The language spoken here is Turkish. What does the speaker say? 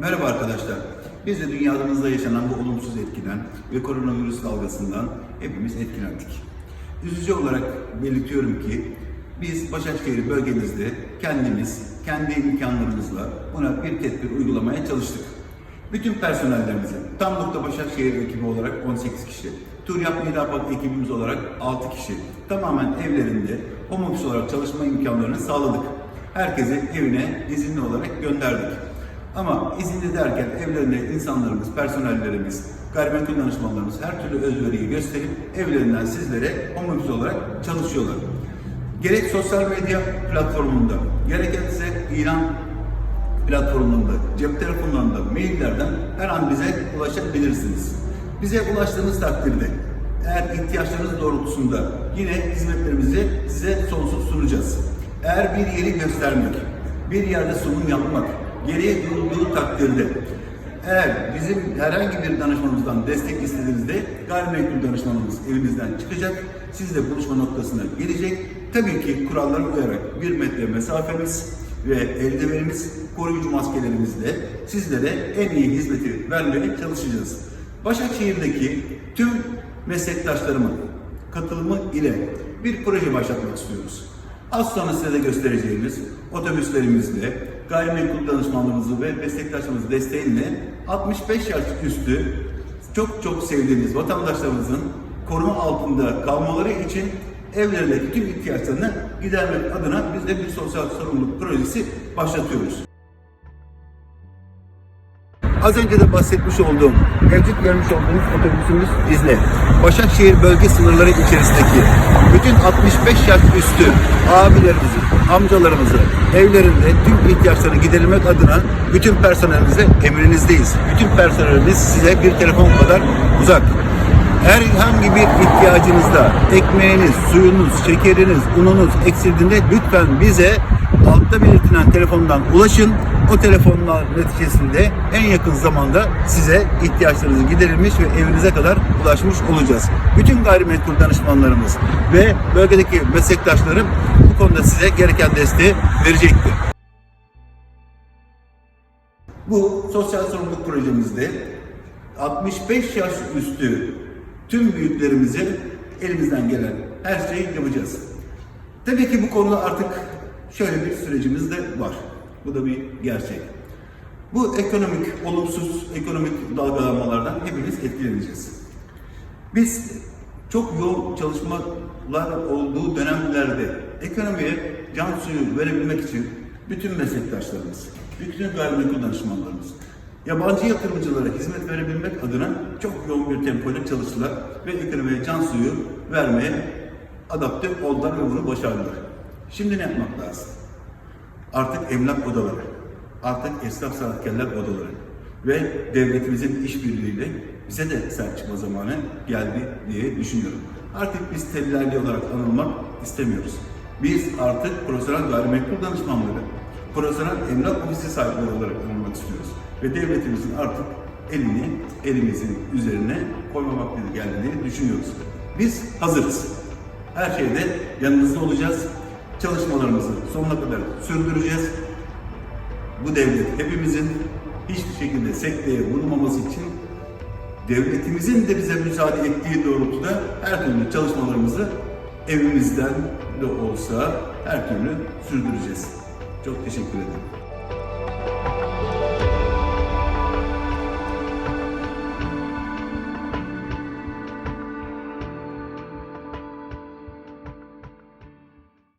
Merhaba arkadaşlar. Biz de dünyamızda yaşanan bu olumsuz etkiden ve koronavirüs dalgasından hepimiz etkilendik. Üzücü olarak belirtiyorum ki biz Başakşehir bölgemizde kendimiz, kendi imkanlarımızla buna bir tedbir uygulamaya çalıştık. Bütün personellerimizi, tam nokta Başakşehir ekibi olarak 18 kişi, Turyap Nidapak ekibimiz olarak 6 kişi, tamamen evlerinde home office olarak çalışma imkanlarını sağladık. Herkesi evine izinli olarak gönderdik. Ama izinli derken evlerinde insanlarımız, personellerimiz, gayrimenkul danışmanlarımız her türlü özveriyi gösterip evlerinden sizlere home office olarak çalışıyorlar. Gerek sosyal medya platformunda, gerekirse ilan platformunda, cep telefonlarında, maillerden her an bize ulaşabilirsiniz. Bize ulaştığınız takdirde eğer ihtiyaçlarınız doğrultusunda yine hizmetlerimizi size sonsuz sunacağız. Eğer bir yeri göstermek, bir yerde sunum yapmak, gereği duyulduğu takdirde eğer bizim herhangi bir danışmanımızdan destek istediğinizde gayrimenkul danışmanımız elimizden çıkacak. Sizle buluşma noktasına gelecek. Tabii ki kurallara uyarak bir metre mesafemiz ve eldivenimiz, koruyucu maskelerimizle sizlere en iyi hizmeti vermeye çalışacağız. Başakşehir'deki tüm meslektaşlarımın katılımı ile bir proje başlatmak istiyoruz. Az sonra size de göstereceğimiz otobüslerimizle, gayrimenkul danışmanlığımızı ve meslektaşlarımızın desteğiyle 65 yaş üstü çok çok sevdiğimiz vatandaşlarımızın koruma altında kalmaları için evlerindeki tüm ihtiyaçlarını gidermek adına biz de bir sosyal sorumluluk projesi başlatıyoruz. Az önce de bahsetmiş olduğum, mevcut görmüş olduğunuz otobüsümüz izle. Başakşehir bölge sınırları içerisindeki bütün 65 yaş üstü abilerimizi, amcalarımızı evlerinde tüm ihtiyaçlarını giderilmek adına bütün personelimize emrinizdeyiz. Bütün personelimiz size bir telefon kadar uzak. Herhangi bir ihtiyacınızda ekmeğiniz, suyunuz, şekeriniz, ununuz eksildiğinde lütfen bize altta belirtilen telefondan ulaşın. O telefonlar neticesinde en yakın zamanda size ihtiyaçlarınızı giderilmiş ve evinize kadar ulaşmış olacağız. Bütün gayrimenkul danışmanlarımız ve bölgedeki meslektaşlarım bu konuda size gereken desteği verecektir. Bu sosyal sorumluluk projemizde 65 yaş üstü tüm büyüklerimize elimizden gelen her şeyi yapacağız. Tabii ki bu konuda artık şöyle bir sürecimiz de var. Bu da bir gerçek. Bu ekonomik, olumsuz ekonomik dalgalanmalardan hepimiz etkileneceğiz. Biz çok yoğun çalışmalar olduğu dönemlerde ekonomiye can suyu verebilmek için bütün meslektaşlarımız, bütün gayrimenkul danışmanlarımız, yabancı yatırımcılara hizmet verebilmek adına çok yoğun bir tempoyla çalıştılar ve ekonomiye can suyu vermeye adapte oldular ve bunu başardılar. Şimdi ne yapmak lazım? Artık emlak odaları, artık esnaf sanatkarlar odaları ve devletimizin işbirliğiyle bize de sahip çıkma zamanı geldi diye düşünüyorum. Artık biz tellalli olarak anılmak istemiyoruz. Biz artık profesyonel gayrimenkul danışmanları, profesyonel emlak ofisi sahipleri olarak anılmak istiyoruz. Ve devletimizin artık elini elimizin üzerine koyma vakti geldi diye düşünüyoruz. Biz hazırız. Her şeyde yanınızda olacağız. Çalışmalarımızı sonuna kadar sürdüreceğiz. Bu devlet hepimizin hiçbir şekilde sekteye vurmaması için devletimizin de bize müsaade ettiği doğrultuda her türlü çalışmalarımızı evimizden de olsa her türlü sürdüreceğiz. Çok teşekkür ederim.